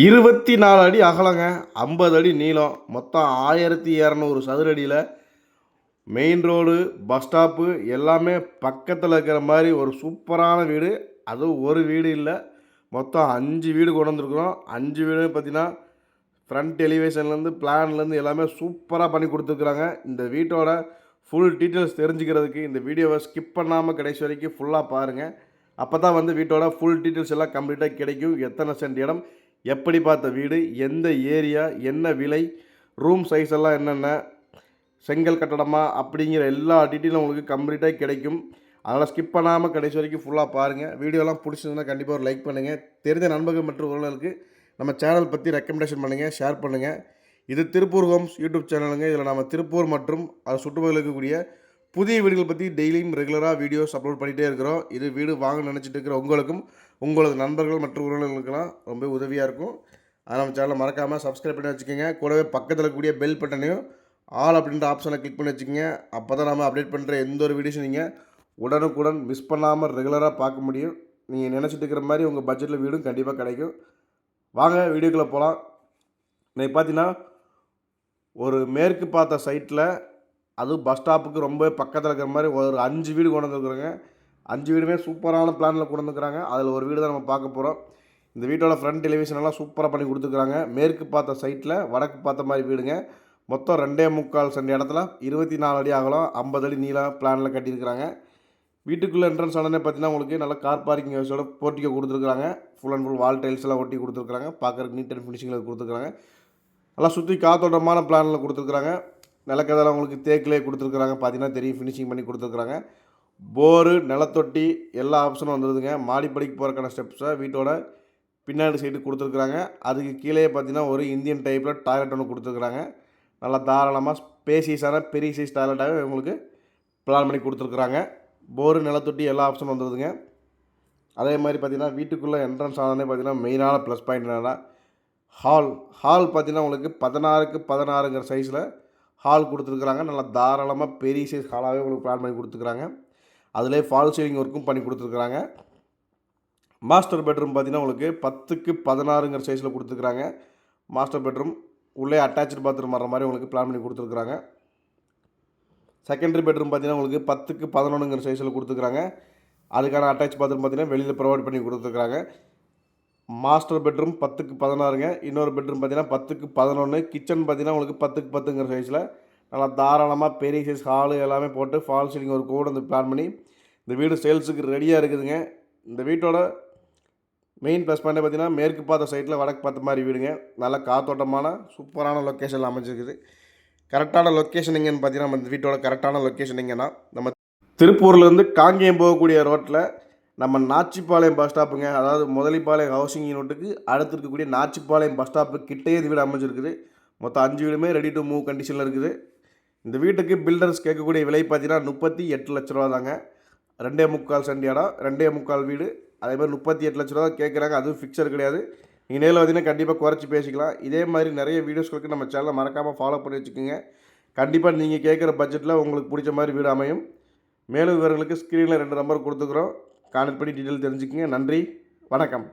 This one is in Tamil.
இருபத்தி நாலு அடி அகலங்க ஐம்பது அடி நீளம் மொத்தம் ஆயிரத்தி இரநூறு சதுரடியில் மெயின் ரோடு பஸ் ஸ்டாப்பு எல்லாமே பக்கத்தில் இருக்கிற மாதிரி ஒரு சூப்பரான வீடு. அதுவும் ஒரு வீடு இல்லை மொத்தம் அஞ்சு வீடு கொண்டு வந்திருக்கிறோம். அஞ்சு வீடு பார்த்திங்கன்னா ஃப்ரண்ட் எலிவேஷன்லேருந்து பிளான்லேருந்து எல்லாமே சூப்பராக பண்ணி கொடுத்துருக்குறாங்க. இந்த வீட்டோட ஃபுல் டீட்டெயில்ஸ் தெரிஞ்சுக்கிறதுக்கு இந்த வீடியோவை ஸ்கிப் பண்ணாமல் கடைசி வரைக்கும் ஃபுல்லாக பாருங்கள் அப்போ தான் வந்து வீட்டோட ஃபுல் டீட்டெயில்ஸ் எல்லாம் கம்ப்ளீட்டாக கிடைக்கும். எத்தனை சென்ட் இடம் எப்படி பார்த்த வீடு எந்த ஏரியா என்ன விலை ரூம் சைஸ் எல்லாம் என்னென்ன செங்கல் கட்டடமா அப்படிங்கிற எல்லா டீட்டெயிலும் உங்களுக்கு கம்ப்ளீட்டாக கிடைக்கும். அதனால் ஸ்கிப் பண்ணாமல் கடைசி வரைக்கும் ஃபுல்லாக பாருங்கள் வீடியோலாம் பிடிச்சிருந்தா கண்டிப்பாக ஒரு லைக் பண்ணுங்கள் தெரிஞ்ச நண்பர்கள் மற்றும் உறவுகளுக்கு நம்ம சேனல் பற்றி ரெக்கமெண்டேஷன் பண்ணுங்கள் ஷேர் பண்ணுங்கள் இது திருப்பூர் ஹோம்ஸ் யூடியூப் சேனலுங்க இதில் நம்ம திருப்பூர் மற்றும் அது சுற்றுப்புறத்தில் இருக்கக்கூடிய புதிய வீடுகள் பற்றி டெய்லியும் ரெகுலராக வீடியோஸ் அப்லோட் பண்ணிகிட்டே இருக்கிறோம். இது வீடு வாங்க நினச்சிட்டு இருக்கிற உங்களுக்கும் உங்களது நண்பர்கள் மற்றும் உறவினர்களுக்கெல்லாம் ரொம்ப உதவியாக இருக்கும். அதை நம்ம சேனலை மறக்காமல் சப்ஸ்கிரைப் பண்ணி வச்சுக்கோங்க. கூடவே பக்கத்தில் கூடிய பெல் பட்டனையும் ஆல் அப்படின்ற ஆப்ஷனை கிளிக் பண்ணி வச்சுக்கோங்க. அப்போ தான் நம்ம அப்டேட் பண்ணுற எந்த ஒரு வீடியோஸும் நீங்கள் உடனுக்குடன் மிஸ் பண்ணாமல் ரெகுலராக பார்க்க முடியும். நீங்கள் நினச்சிட்டு இருக்கிற மாதிரி உங்கள் பட்ஜெட்டில் வீடும் கண்டிப்பாக கிடைக்கும். வாங்க வீடியோக்குள்ளே போகலாம் இன்றைக்கி பார்த்தீங்கன்னா ஒரு மேற்கு பார்த்த சைட்டில் அதுவும் பஸ் ஸ்டாப்புக்கு ரொம்ப பக்கத்தில் இருக்கிற மாதிரி ஒரு அஞ்சு வீடு கொண்டு வந்துருக்குறாங்க. அஞ்சு வீடுமே சூப்பரான பிளானில் கொண்டு வந்துருக்குறாங்க. அதில் ஒரு வீடு தான் நம்ம பார்க்க போகிறோம் இந்த வீட்டோட ஃப்ரண்ட் எலிவேஷன் எல்லாம் சூப்பராக பண்ணி கொடுத்துருக்குறாங்க. மேற்கு பார்த்த சைட்டில் வடக்கு பார்த்த மாதிரி வீடுங்க. மொத்தம் ரெண்டே முக்கால் சென்ட் இடத்துல இருபத்தி நாலு அடி அகலம் ஐம்பது அடி நீளம் பிளானில் கட்டியிருக்கிறாங்க. வீட்டுக்குள்ளே என்ட்ரன்ஸ் ஆனதே பார்த்தீங்கன்னா உங்களுக்கு நல்ல கார் பார்க்கிங் வசோட போர்ட்டிக்கோ கொடுத்துருக்குறாங்க. Full and full wall tiles எல்லாம் ஒட்டி கொடுத்துருக்குறாங்க. பார்க்குறதுக்கு நீட் அண்ட் ஃபினிஷிங்கில் கொடுத்துருக்காங்க நல்லா சுற்றி காத்தோட்டமான பிளானில் கொடுத்துருக்குறாங்க. நிலக்கதெல்லாம் உங்களுக்கு தேக்கிலே கொடுத்துருக்குறாங்க. பார்த்தீங்கன்னா தெரியும் ஃபினிஷிங் பண்ணி கொடுத்துருக்குறாங்க. போரு நிலத்தொட்டி எல்லா ஆப்ஷனும் வந்துடுதுங்க மாடிப்படிக்கு போகிறக்கான ஸ்டெப்ஸை வீட்டோட பின்னாடி சைடு கொடுத்துருக்குறாங்க. அதுக்கு கீழே பார்த்தீங்கன்னா ஒரு இந்தியன் டைப்பில் டாய்லெட் ஒன்று கொடுத்துருக்குறாங்க. நல்லா தாராளமாக ஸ்பேசியஸான பெரிய சைஸ் டாய்லெட்டாகவே உங்களுக்கு பிளான் பண்ணி கொடுத்துருக்குறாங்க. போரு நிலத்தொட்டி எல்லா ஆப்ஷனும் வந்துடுதுங்க அதே மாதிரி பார்த்தீங்கன்னா வீட்டுக்குள்ளே என்ட்ரன்ஸ் ஆனதே பார்த்தீங்கன்னா மெயினான ப்ளஸ் பாயிண்ட் என்னென்னா ஹால் ஹால் பார்த்தீங்கன்னா உங்களுக்கு பதினாறுக்கு பதினாறுங்கிற சைஸில் ஹால் கொடுத்துருக்குறாங்க. நல்லா தாராளமாக பெரிய சைஸ் ஹாலாகவே உங்களுக்கு பிளான் பண்ணி கொடுத்துருக்குறாங்க. அதிலே ஃபால் சீலிங் ஒர்க்கும் பண்ணி கொடுத்துருக்குறாங்க. மாஸ்டர் பெட்ரூம் பார்த்தீங்கன்னா உங்களுக்கு பத்துக்கு பதினாறுங்கிற சைஸில் கொடுத்துருக்குறாங்க. மாஸ்டர் பெட்ரூம் உள்ளே அட்டாச்சு பாத்ரூம் வர மாதிரி உங்களுக்கு பிளான் பண்ணி கொடுத்துருக்குறாங்க. செகண்டரி பெட்ரூம் பார்த்தீங்கன்னா உங்களுக்கு பத்துக்கு பதினொன்றுங்கிற சைஸில் கொடுத்துருக்குறாங்க. அதுக்கான அட்டாச் பாத்ரூம் பார்த்தீங்கன்னா வெளியில் ப்ரொவைட் பண்ணி கொடுத்துருக்குறாங்க. மாஸ்டர் பெட்ரூம் பத்துக்கு பதினாறுங்க. இன்னொரு பெட்ரூம் பார்த்தீங்கன்னா பத்துக்கு பதினொன்று கிச்சன் பார்த்தீங்கன்னா உங்களுக்கு பத்துக்கு பத்துங்கிற சைஸில் நல்லா தாராளமாக பெரிய சைஸ் ஹாலு எல்லாமே போட்டு ஃபால் சீலிங் ஒரு கூட வந்து பிளான் பண்ணி இந்த வீடு சேல்ஸுக்கு ரெடியாக இருக்குதுங்க. இந்த வீட்டோட மெயின் ப்ளஸ் பாயிண்ட் பார்த்தீங்கன்னா மேற்கு பார்த்த சைட்டில் வடக்கு பார்த்த மாதிரி வீடுங்க. நல்லா காத்தோட்டமான சூப்பரான லொக்கேஷனில் அமைஞ்சிருக்குது. கரெக்டான லொக்கேஷன் எங்கேன்னு பார்த்தீங்கன்னா நம்ம இந்த வீட்டோட கரெக்டான லொக்கேஷன் எங்கன்னா நம்ம திருப்பூர்லேருந்து காங்கேயம் போகக்கூடிய ரோட்டில் நம்ம நாச்சிப்பாளையம் பஸ் ஸ்டாப்புங்க அதாவது முதலிப்பாளையம் ஹவுசிங் யூனிட்டுக்கு அடுத்து இருக்கக்கூடிய நாச்சிப்பாளையம் பஸ் ஸ்டாப்பு கிட்டே இந்த வீடு அமைஞ்சிருக்குது. மொத்தம் அஞ்சு வீடுமே ரெடி டு மூவ் கண்டிஷனில் இருக்குது. இந்த வீட்டுக்கு பில்டர்ஸ் கேட்கக்கூடிய விலை பார்த்தீங்கன்னா முப்பத்தி எட்டு லட்ச ரூபா தாங்க. ரெண்டே முக்கால் சண்டி இடம் ரெண்டே முக்கால் வீடு. அதே மாதிரி முப்பத்தி எட்டு லட்ச ரூபா கேட்குறாங்க அதுவும் ஃபிக்சர் கிடையாது. நீங்கள் நேரில் பார்த்தீங்கன்னா கண்டிப்பாக குறைச்சி பேசிக்கலாம். இதே மாதிரி நிறைய வீடியோஸ்களுக்கு நம்ம சேனலை மறக்காமல் ஃபாலோ பண்ணி வச்சுக்கோங்க. கண்டிப்பாக நீங்கள் கேட்குற பட்ஜெட்டில் உங்களுக்கு பிடிச்ச மாதிரி வீடு அமையும். மேலும் விவரங்களுக்கு ஸ்க்ரீனில் ரெண்டு நம்பர் கொடுத்துக்குறோம். கார்டர் பண்ணி டீட்டெயில் தெரிஞ்சுக்கங்க. நன்றி. வணக்கம்.